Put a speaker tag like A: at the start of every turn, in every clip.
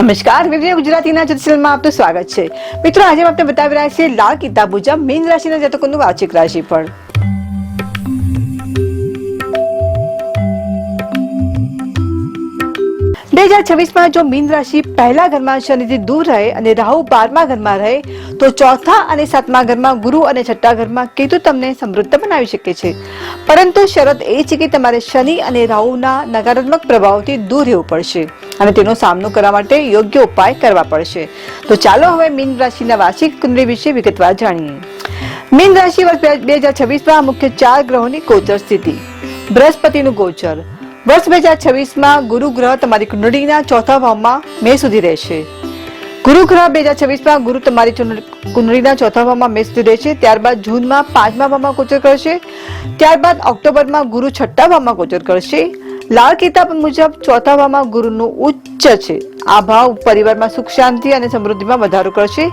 A: નમસ્કાર, વિવિધ ગુજરાતીના જ્યોતિષમાં આપનું સ્વાગત છે. મિત્રો, આજે આપણે બતાવી રહ્યા છીએ લાલ કિતાબ મુજબ મીન રાશિના જાતકોનું રાશિ રાશિફળ. બે હજાર છવ્વીસમાં જો મીન રાશિ પહેલા ઘરમાં શનિથી દૂર રહે અને રાહુ બારમા ઘરમાં રહે, તો ચોથા અને સાતમા ઘરમાં ગુરુ અને છઠ્ઠા ઘરમાં કેતુ તમને સમૃદ્ધ બનાવી શકે છે. પરંતુ શરત એ છે કે તમારે શનિ અને રાહુના નકારાત્મક પ્રભાવથી દૂર રહેવું પડશે અને તેનો સામનો કરવા માટે યોગ્ય ઉપાય કરવા પડશે. તો ચાલો હવે મીન રાશિના વાર્ષિક કુંડળી વિશે વિગતવાર જાણીએ. મીન રાશિ વર્ષ બે હજાર છવ્વીસમાં મુખ્ય ચાર ગ્રહોની ગોચર સ્થિતિ. બૃહસ્પતિનું ગોચર વર્ષ બે હજાર છવ્વીસમાં ગુરુ ગ્રહ તમારી કુંડળીના ચોથા ભાવમાં મે સુધી રહેશે. ગુરુ ગ્રહ બે હજાર છવ્વીસમાં ગુરુ તમારી કુંડળીના ચોથા ભાવમાં મે સુધી રહેશે, ત્યારબાદ જૂનમાં પાંચમા ભાવમાં ગોચર કરશે, ત્યારબાદ ઓક્ટોબરમાં ગુરુ છઠ્ઠા ભાવમાં ગોચર કરશે. લાલ કિતાબ મુજબ ચોથા ભાવમાં ગુરુનું ઉચ્ચ છે. આ ભાવ પરિવારમાં સુખ, શાંતિ અને સમૃદ્ધિમાં વધારો કરશે.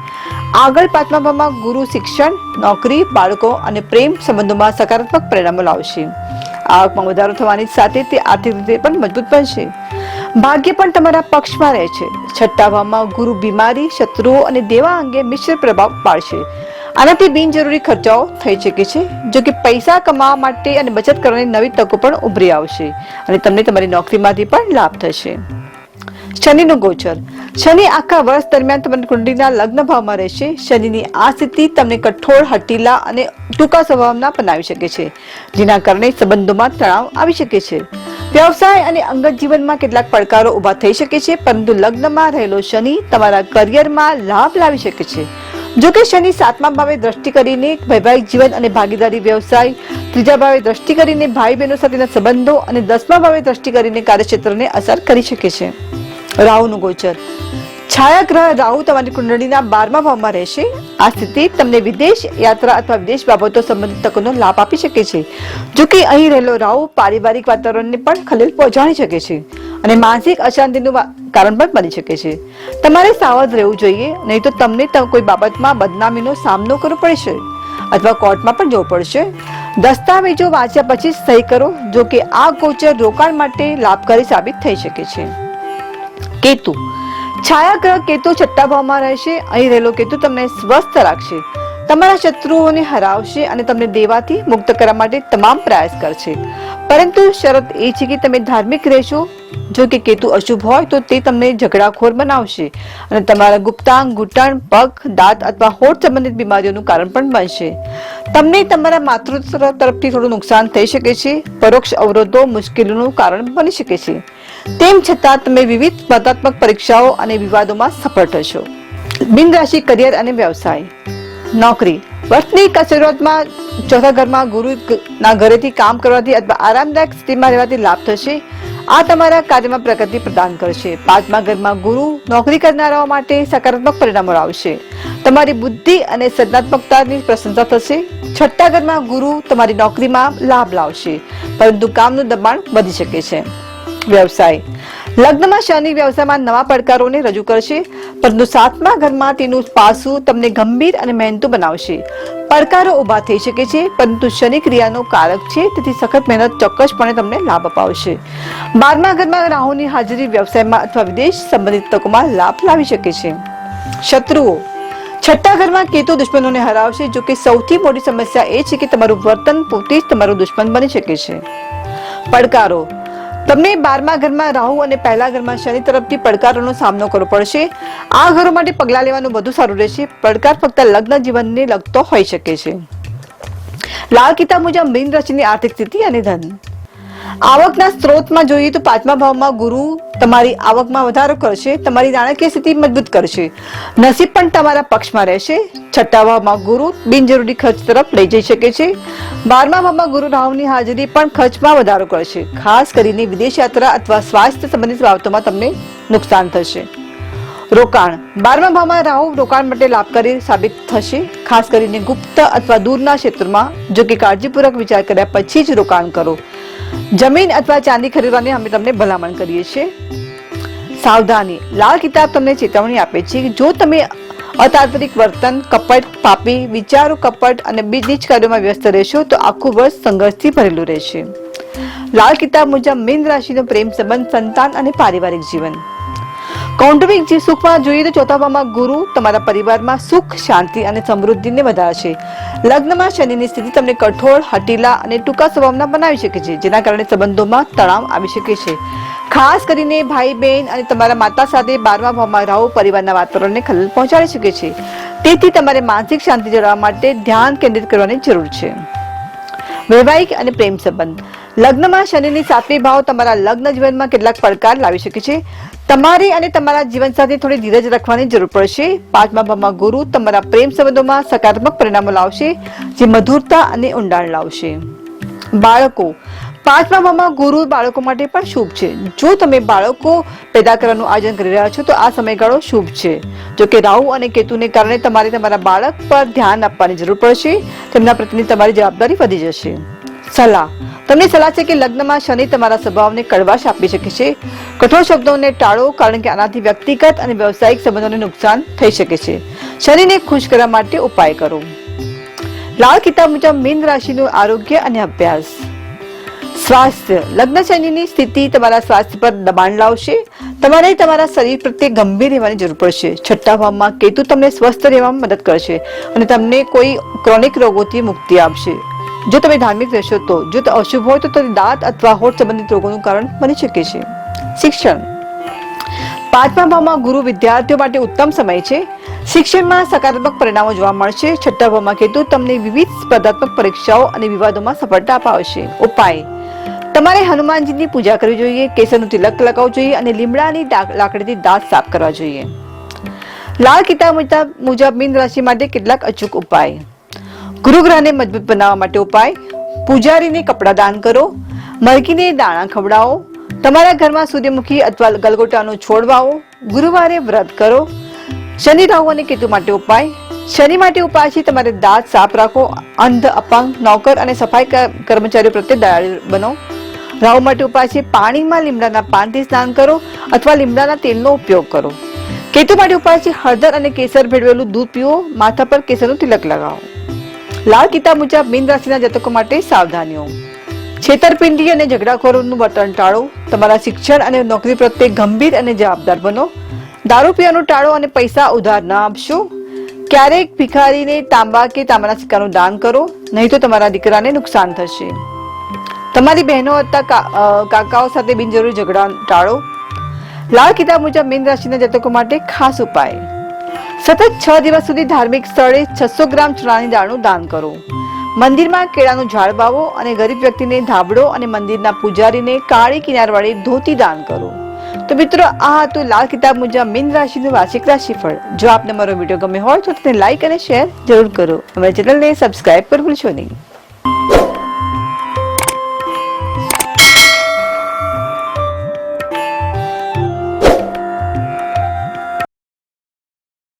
A: આગળ પાંચમા ભાવમાં ગુરુ શિક્ષણ, નોકરી, બાળકો અને પ્રેમ સંબંધોમાં સકારાત્મક પરિણામો લાવશે. આવકમાં વધારો થવાની સાથે તે આર્થિક રીતે પણ મજબૂત બનશે. ભાગ્ય પણ તમારા પક્ષમાં રહે છે. છઠ્ઠા ભાવમાં ગુરુ બીમારી, શત્રુઓ અને દેવા અંગે મિશ્ર પ્રભાવ પાડશે. આનાથી બિનજરૂરી ખર્ચાઓ થઈ શકે છે, જો કે પૈસા કમાવા માટે અને બચત કરવાની નવી તકો પણ ઉભરી આવશે અને તમને તમારી નોકરીમાંથી પણ લાભ થશે. શનિનું ગોચર. શનિ આખા વર્ષ દરમિયાન તમારી કુંડળીના લગ્ન ભાવમાં રહેશે. શનિની આ સ્થિતિ તમને કઠોળ હટીલા અને ટૂંકા સ્વભાવના બનાવી શકે છે. જેના કારણે સંબંધોમાં તણાવ આવી શકે છે. વ્યવસાય અને અંગત જીવનમાં કેટલાક પડકારો ઊભા થઈ શકે છે, પરંતુ લગ્નમાં રહેલો શનિ તમારા કરિયરમાં લાભ લાવી શકે છે. જો કે શનિ સાતમા ભાવે દ્રષ્ટિ કરીને વૈવાહિક જીવન અને ભાગીદારી વ્યવસાય, ત્રીજા ભાવે દ્રષ્ટિ કરીને ભાઈ બહેનો સાથેના સંબંધો અને દસમા ભાવે દ્રષ્ટિ કરીને કાર્યક્ષેત્રને અસર કરી શકે છે. રાહુનું ગોચર. છાયા ગ્રહ રાહુ તમારી કુંડળીના બારમા ભાવમાં રહેશે. આ સ્થિતિ તમને વિદેશ યાત્રા અથવા વિદેશ બાબતો સંબંધિત તકોનો લાભ આપી શકે છે. જો કે અહીં રહેલો રાહુ પારિવારિક વાતાવરણને પણ ખલેલ પહોંચાડી શકે છે અને માનસિક અશાંતિનું કારણ પણ બની શકે છે. તમારે સાવધ રહેવું જોઈએ, નહીં તો તમને કોઈ બાબતમાં બદનામીનો સામનો કરવો પડશે અથવા કોર્ટમાં પણ જવું પડશે. દસ્તાવેજો વાંચ્યા પછી સહી કરો જો કે આ ગોચર રોકાણ માટે લાભકારી સાબિત થઈ શકે છે. કેતુ. છાયા ગ્રહ કેતુ છઠ્ઠા ભાવમાં રહેશે. અહીં રહેલો કેતુ તમને સ્વસ્થ રાખશે. તમારા શત્રુઓને હરાવશે અને તમને દેવાથી મુક્ત કરવા માટે તમામ પ્રયાસ કરશે. પરંતુ શરત એ છે કે તમે ધાર્મિક રહેશો. જો કે કેતુ અશુભ હોય તો તે તમને ઝઘડાખોર બનાવશે અને તમારા ગુપ્તાંગ, ઘૂંટણ, પગ, દાંત અથવા હોઠ સંબંધિત બીમારીઓનું કારણ પણ બનશે. તમને તમારા માતૃત્વ તરફથી થોડું નુકસાન થઈ શકે છે. પરોક્ષ અવરોધો મુશ્કેલીનું કારણ બની શકે છે. તેમ છતાં તમે વિવિધ સ્પર્ધાત્મક પરીક્ષાઓ અને વિવાદોમાં સફળ થશો. બિન રાશિ કરિયર અને વ્યવસાય. નોકરી. વર્ષની શરૂઆતમાં ચોથા ઘરમાં ગુરુ ના ઘરેથી કામ કરવાથી અથવા આરામદાયક સ્થિતિમાં રહેવાથી લાભ થશે. આ તમારા કાર્યમાં પ્રગતિ પ્રદાન કરશે. પાંચમા ઘરમાં ગુરુ નોકરી કરનારાઓ માટે સકારાત્મક પરિણામો લાવશે. તમારી બુદ્ધિ અને સર્જનાત્મકતાની પ્રશંસા થશે. છઠ્ઠા ઘરમાં ગુરુ તમારી નોકરીમાં લાભ લાવશે. પરંતુ કામનું દબાણ વધી શકે છે. વ્યવસાય. લગ્નમાં શનિ વ્યવસાયમાં નવા પડકારોને રજૂ કરશે, પરંતુ સાતમા ઘરમાં તેનું પાસું તમને ગંભીર અને મહેનતું બનાવશે. પડકારો ઊભા થઈ શકે છે, પરંતુ શનિ ક્રિયાનો કારક છે, તેથી સખત મહેનત ચોક્કસપણે તમને લાભ અપાવશે. બારમા ઘરમાં રાહુની હાજરી વ્યવસાયમાં અથવા વિદેશ સંબંધિત તકોમાં લાભ લાવી શકે છે. શત્રુઓ. છઠ્ઠા ઘરમાં કેતુ દુશ્મનોને હરાવશે, જો કે સૌથી મોટી સમસ્યા એ છે કે તમારું વર્તન પોતે જ તમારું દુશ્મન બની શકે છે. પડકારો. તમને બારમા ઘરમાં રાહુ અને પહેલા ઘરમાં શનિ તરફથી પડકારોનો સામનો કરવો પડશે. આ ઘરો માટે પગલાં લેવાનું વધુ સારું રહેશે. પડકાર ફક્ત લગ્ન જીવનને લગતો હોઈ શકે છે. લાલ કિતાબ મુજબ મીન રાશિની આર્થિક સ્થિતિ અને ધન. આવકના સ્ત્રોતમાં જોઈએ તો પાંચમા ભાવમાં ગુરુ તમારી આવકમાં વધારો કરશે, તમારી નાણાકીય સ્થિતિ મજબૂત કરશે. નસીબ પણ તમારા પક્ષમાં રહેશે. છઠ્ઠા ભાવમાં ગુરુ બિનજરૂરી ખર્ચ તરફ લઈ જઈ શકે છે. બારમા ભાવમાં ગુરુ રાહુની હાજરી પણ ખર્ચમાં વધારો કરશે. ખાસ કરીને વિદેશ યાત્રા અથવા સ્વાસ્થ્ય સંબંધિત બાબતોમાં તમને નુકસાન થશે. રોકાણ. બારમા ભાવમાં રાહુ રોકાણ માટે લાભકારી સાબિત થશે. ખાસ કરીને ગુપ્ત અથવા દૂરના ક્ષેત્રમાં, જો કે કાળજીપૂર્વક વિચાર કર્યા પછી જ રોકાણ કરો. જમીન અથવા ચાંદી ખરીદવાની અમે તમને ભલામણ કરીએ છીએ. સાવધાની. લાલ કિતાબ તમને ચેતવણી આપે છે જો તમે અતાંતરિક વર્તન, કપટ, પાપી, વિચારો, કપટ અને બીજી જ કાર્યોમાં વ્યસ્ત રહેશો, તો આખું વર્ષ સંઘર્ષથી ભરેલું રહેશે. લાલ કિતાબ મુજબ મીન રાશિનો પ્રેમ સંબંધ, સંતાન અને પારિવારિક જીવન. કૌટુંબિક જે સુખમાં જોઈએ તો ચોથા ભાવમાં ગુરુ, તમારા પરિવારમાં સુખ, શાંતિ અને સમૃદ્ધિને વધારશે લગ્નમાં શનિની સ્થિતિ તમને કઠોળ હટીલા અને ટૂંકા સ્વભાવના બનાવી શકે છે, જેના કારણે સંબંધોમાં તણાવ આવી શકે છે. ખાસ કરીને ભાઈ, બહેન અને તમારા માતા સાથે બારમા ભાવમાં રાહુ, પરિવારના વાતાવરણને ખલેલ પહોંચાડી શકે છે. તેથી તમારે માનસિક શાંતિ જળવવા માટે ધ્યાન કેન્દ્રિત કરવાની જરૂર છે. વૈવાહિક અને પ્રેમ સંબંધ. લગ્નમાં શનિની સાતમી ભાવ તમારા લગ્ન જીવનમાં કેટલાક પડકાર લાવી શકે છે. તમારી અને તમારા જીવન સાથે થોડી ધીરજ રાખવાની જરૂર પડશે. પાંચમા ભાવમાં ગુરુ તમારા પ્રેમ સંબંધોમાં સકારાત્મક પરિણામો લાવશે, જે મધુરતા અને ઊંડાણ લાવશે. બાળકો, પાંચમા ભાવમાં ગુરુ બાળકો માટે પણ શુભ છે. જો તમે બાળકો પેદા કરવાનું આયોજન કરી રહ્યા છો, તો આ સમયગાળો શુભ છે. જો કે રાહુ અને કેતુને કારણે તમારે તમારા બાળક પર ધ્યાન આપવાની જરૂર પડશે. તેમના પ્રત્યેની તમારી જવાબદારી વધી જશે. સલાહ. તમને સલાહ છે કે લગ્નમાં શનિ તમારા સ્વભાવને કડવાશ આપી શકે છે? કઠોર શબ્દોને ટાળો કારણ કે આનાથી વ્યક્તિગત અને વ્યવસાયિક સંબંધોને નુકસાન થઈ શકે છે. શનિને ખુશ કરવા માટે ઉપાય કરો. લાલ કિતાબ મુજબ મીન રાશિનું આરોગ્ય અને અભ્યાસ. સ્વાસ્થ્ય. લગ્ન શનિની સ્થિતિ તમારા સ્વાસ્થ્ય પર દબાણ લાવશે. તમારે તમારા શરીર પ્રત્યે ગંભીર રહેવાની જરૂર પડશે. છઠ્ઠા ભાવમાં કેતુ તમને સ્વસ્થ રહેવામાં મદદ કરશે અને તમને કોઈ ક્રોનિક રોગોથી મુક્તિ આપશે. જો તમે ધાર્મિક રહેશો તો, જો તે અશુભ હોય તો તે દાંત અથવા હોઠ સંબંધિત રોગોનું કારણ બની શકે છે. શિક્ષણ. પાંચમા ભાવમાં ગુરુ વિદ્યાર્થીઓ માટે ઉત્તમ સમય છે. શિક્ષણમાં સકારાત્મક પરિણામો જોવા મળશે. છઠ્ઠા ભાવમાં કેતુ, તમને વિવિધ સ્પર્ધાત્મક પરીક્ષાઓ અને વિવાદોમાં સફળતા અપાવશે. ઉપાય. તમારે હનુમાનજીની પૂજા કરવી જોઈએ, કેસરનું તિલક લગાવવું જોઈએ અને લીમડાની લાકડીથી દાંત સાફ કરવા જોઈએ. લાલ કિતાબ મુજબ મીન રાશિ માટે કેટલાક અચૂક ઉપાય. ગુરુગ્રહને મજબૂત બનાવવા માટે ઉપાય. પૂજારીને કપડાં દાન કરો. મરઘીને દાણા ખવડાવો. તમારા ઘરમાં સૂર્યમુખી અથવા ગલગોટાનો છોડ વાવો. ગુરુવારે વ્રત કરો. શનિ રાહુ અને કેતુ માટે ઉપાય. શનિ માટે ઉપાય છે તમારે દાંત સાફ રાખો. અંધ, અપંગ, નોકર અને સફાઈ કર્મચારીઓ પ્રત્યે દયાળુ બનો. રાહુ માટે ઉપાય છે પાણીમાં લીમડાના પાનથી સ્નાન કરો અથવા લીમડાના તેલનો ઉપયોગ કરો. કેતુ માટે ઉપાય છે હળદર અને કેસર ભેળવેલું દૂધ પીવો. માથા પર કેસરનું તિલક લગાવો. લાલ કિતા મુજબ મીન રાશિના જાતકો માટે સાવધાનીઓ. છેતરપિંડી અને ઝઘડાખોરોનું વર્તન ટાળો. તમારા શિક્ષણ અને નોકરી પ્રત્યે ગંભીર અને જવાબદાર બનો. દારૂ પીવાનું ટાળો અને પૈસા ઉધાર ન આપશો. ક્યારેક ભિખારીને તાંબા કે તાંબાના સિક્કાનું દાન કરો, નહીં તો તમારા દીકરાને નુકસાન થશે. તમારી બહેનો અથવા કાકાઓ સાથે બિનજરૂરી ઝઘડા ટાળો. લાલ કિતાબ મુજબ મીન રાશિના જાતકો માટે ખાસ ઉપાય. સતત છ દિવસ સુધી ધાર્મિક સ્થળે છસો ગ્રામ ચણાની દાળનું દાન કરો. મંદિરમાં કેળાનું ઝાડ વાવો અને ગરીબ વ્યક્તિને ધાબળો અને મંદિરના પૂજારીને કાળી કિનારવાળી ધોતી દાન કરો. તો મિત્રો, આ હતું લાલ કિતાબ મુજબ મીન રાશિનું વાર્ષિક રાશિફળ. જો આપને મારો વીડિયો ગમ્યો હોય તો તેને લાઈક અને શેર જરૂર કરો. અમારી ચેનલને સબસ્ક્રાઇબ પર ભૂલશો નહીં.